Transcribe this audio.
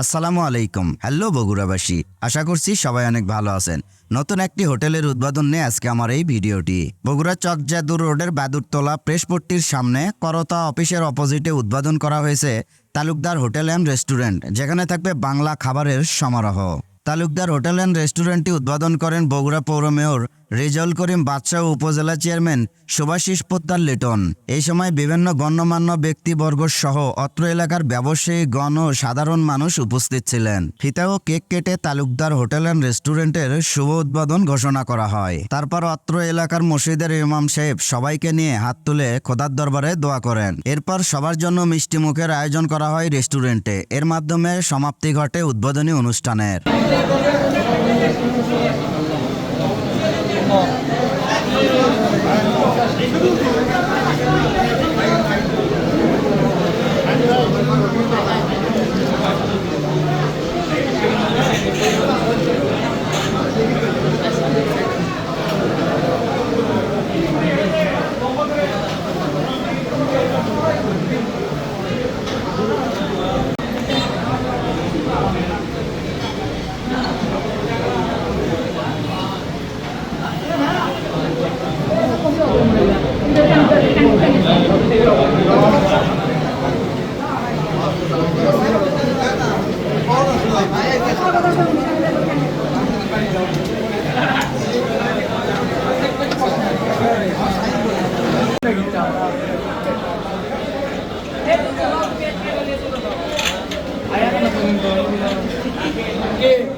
আসসালামু আলাইকুম। হ্যালো বগুড়াবাসী, আশা করছি সবাই অনেক ভালো আছেন। নতুন একটি হোটেলের উদ্বোধন নিয়ে আজকে আমার এই ভিডিওটি। বগুড়া চকজাদুর রোডের বাদুরতলা প্রেসপট্টির সামনে করতা অফিসের অপোজিটে উদ্বোধন করা হয়েছে তালুকদার হোটেল অ্যান্ড রেস্টুরেন্ট, যেখানে থাকবে বাংলা খাবারের সমারোহ। তালুকদার হোটেল অ্যান্ড রেস্টুরেন্টটি উদ্বোধন করেন বগুড়া পৌর মেয়র রেজাউল করিম বাদশাহ উপজেলা চেয়ারম্যান সুভাষিস পোদ্দার লিটন। এই সময় বিভিন্ন গণ্যমান্য ব্যক্তিবর্গ সহ অত্র এলাকার ব্যবসায়ী, গণ ও সাধারণ মানুষ উপস্থিত ছিলেন। ফিতা ও কেক কেটে তালুকদার হোটেল অ্যান্ড রেস্টুরেন্টের শুভ উদ্বোধন ঘোষণা করা হয়। তারপর অত্র এলাকার মসজিদের ইমাম সাহেব সবাইকে নিয়ে হাত তুলে খোদার দরবারে দোয়া করেন। এরপর সবার জন্য মিষ্টি মুখের আয়োজন করা হয় রেস্টুরেন্টে। এর মাধ্যমে সমাপ্তি ঘটে উদ্বোধনী অনুষ্ঠানের। 이게